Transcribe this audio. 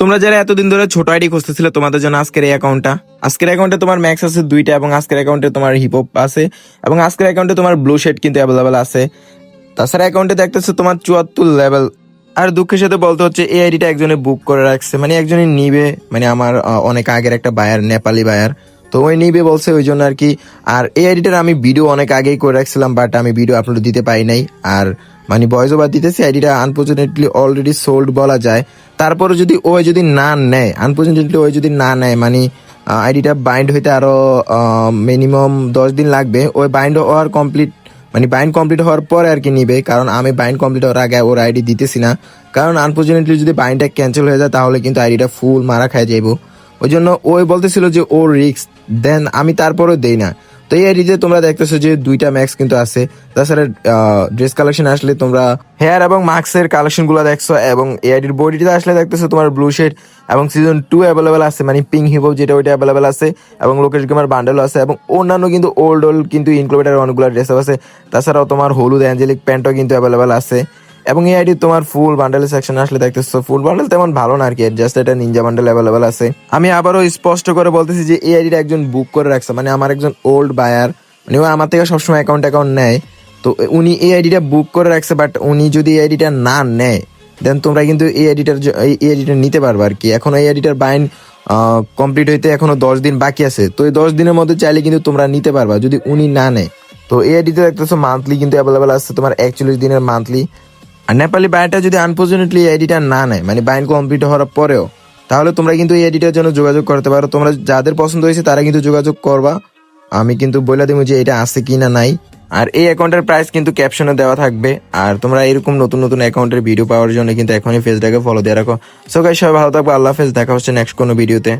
তোমরা যারা এতদিন ধরে ছোট আইডি খুঁজতেছিলে, তোমাদের জন্য আজকের এই অ্যাকাউন্টটা আজকের অ্যাকাউন্টে তোমার ম্যাক্স আছে দুইটা এবং আজকের অ্যাকাউন্টে তোমার হিপহপ আছে এবং আজকের অ্যাকাউন্টে তোমার ব্লু শেড কিন্তু অ্যাভেলেবেল আছে। তাছাড়া অ্যাকাউন্টে দেখতেছো তোমার চুয়াত্তর লেভেল আর দুঃখের সাথে বলতে হচ্ছে, এই আইডিটা একজনে বুক করে রাখছে। মানে একজনে নিবে মানে আমার অনেক আগের একটা বায়ার নেপালি বায়ার তো ওই নিবে বলছে ওই জন্য আর কি। আর এই আইডিটার আমি ভিডিও অনেক আগেই করে রাখছিলাম বাট আমি ভিডিও আপলোড দিতে পারি নাই। আর মানে বয়স ওভার দিতেছি আইডিটা আনফর্চুনেটলি অলরেডি সোল্ড বলা যায়। তারপরে যদি ওই যদি না নেয় আনফর্চুনেটলি ওই যদি না নেয় মানে আইডিটা বাইন্ড হইতে আরও মিনিমাম দশ দিন লাগবে, ওই বাইন্ড হওয়ার কমপ্লিট মানে বাইন্ড কমপ্লিট হওয়ার পরে আর কি নিবে, কারণ আমি বাইন্ড কমপ্লিট হওয়ার আগে ওর আইডি দিতেছি না। কারণ আনফর্চুনেটলি যদি বাইন্ডটা ক্যান্সেল হয়ে যায়, তাহলে কিন্তু আইডিটা ফুল মারা খায় যাইবো। ওই জন্য ওই বলতেছিল যে ও রিক্স দেন আমি তারপরেও দেই না। তো এই আইডিতে তোমরা দেখতেছো যে দুইটা ম্যাক্স কিন্তু আছে। তাছাড়া ড্রেস কালেকশন আসলে তোমরা হেয়ার এবং মাস্কের কালেকশনগুলো দেখছ এবং এই আইডির বডিতে আসলে দেখতেছো তোমার ব্লু শেড এবং সিজন টু অ্যাভেলেবেল আছে মানে পিঙ্ক হিপো যেটা ওইটা অ্যাভেলেবেল আছে এবং লোকেশ গেমার বান্ডেলও আছে এবং অন্যান্য কিন্তু ওল্ড ওল্ড কিন্তু ইনক্লুডেড অনেকগুলো ড্রেস আছে। তাছাড়াও তোমার হলুদ অ্যাঞ্জেলিক প্যান্টও কিন্তু অ্যাভেলেবেল আছে। এবং এই আইডি তোমার ফুল বান্ডেল সেকশন আসলে দেখতেছো ফুল বান্ডেল তেমন ভালো না আর কি জাস্ট এটা নিনজা বান্ডেল অ্যাভেলেবেল আছে। আমি আবারও স্পষ্ট করে বলতেছি যে এই আইডিটা একজন বুক করে রাখছে মানে আমার একজন ওল্ড বায়ার মানে ও আমার থেকে সবসময় অ্যাকাউন্ট অ্যাকাউন্ট নেয়। তো উনি এই আইডিটা বুক করে রাখছে বাট উনি যদি এই আইডিটা না নেয় দেন তোমরা কিন্তু এই আইডিটার এই আইডিটা নিতে পারবে আর কি এখন এই আইডিটার বাইন কমপ্লিট হইতে এখনও দশ দিন বাকি আছে। তো এই দশ দিনের মধ্যে চাইলে কিন্তু তোমরা নিতে পারবা, যদি উনি না নেয়। তো এই আইডিতে দেখতেছো মান্থলি কিন্তু অ্যাভেলেবেল আছে, তোমার একচল্লিশ দিনের মান্থলি আর নেপালি বাইনটা যদি আনফর্চুনেটলি এই না নেয় মানে বাইন কমপ্লিট হওয়ার পরেও, তাহলে তোমরা কিন্তু এই আইডিটার জন্য যোগাযোগ করতে পারো। তোমরা যাদের পছন্দ হয়েছে তারা কিন্তু যোগাযোগ করবা। আমি কিন্তু বলে দেবো যে এটা আছে কি না নাই। আর এই অ্যাকাউন্টের প্রাইস কিন্তু ক্যাপশনে দেওয়া থাকবে। আর তোমরা এরকম নতুন নতুন অ্যাকাউন্টের ভিডিও পাওয়ার জন্য কিন্তু এখনই ফেসটাকে ফলো দিয়ে রাখো। সো গাইস সবাই ভালো থাকবে আল্লাহ হাফেজ। দেখা হচ্ছে নেক্সট কোনো ভিডিওতে